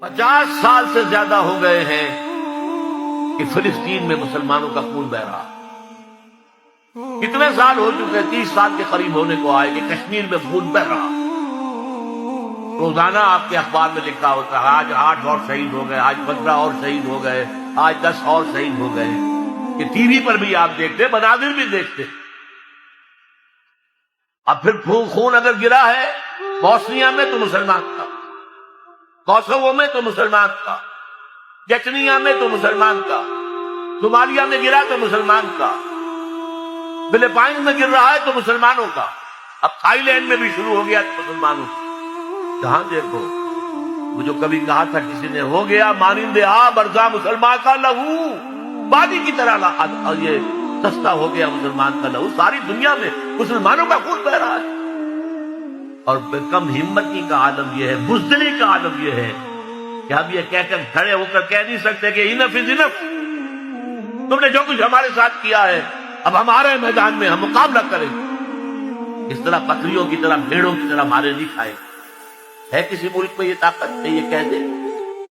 پچاس سال سے زیادہ ہو گئے ہیں کہ فلسطین میں مسلمانوں کا خون بہ رہا کتنے سال ہو چکے تیس سال کے قریب ہونے کو آئے کہ کشمیر میں خون بہ رہا روزانہ آپ کے اخبار میں لکھا ہوتا ہے، آج آٹھ اور شہید ہو گئے، آج پندرہ اور شہید ہو گئے، آج دس اور شہید ہو گئے۔ کہ ٹی وی پر بھی آپ دیکھتے مناظر بھی دیکھتے اب پھر خون اگر گرا ہے، بوسنیا میں تو مسلمان۔ کوسوو میں تو مسلمان کا چچنیا میں تو مسلمان کا صومالیہ میں گرا تو مسلمان کا، فلپائن میں گر رہا ہے تو مسلمانوں کا اب تھائی لینڈ میں بھی شروع ہو گیا تو مسلمانوں کا جہاں دیکھو، وہ جو کبھی کہا تھا کسی نے، ہو گیا مانندے آ ہاں برزا مسلمان کا لہو۔ بادی کی طرح یہ سستا ہو گیا مسلمان کا لہو۔ ساری دنیا میں مسلمانوں کا خون بہ اور کم ہمتی کا عالم یہ ہے، بزدلی کا عالم یہ ہے کہ ہم یہ کہہ کر کھڑے ہو کر کہہ نہیں سکتے کہ انف از انف تم نے جو کچھ ہمارے ساتھ کیا ہے، اب ہمارے میدان میں ہم مقابلہ کریں۔ اس طرح بکریوں کی طرح بھیڑوں کی طرح مارے نہیں کھائے۔ ہے کسی ملک میں یہ طاقت ہے، یہ کہہ دے۔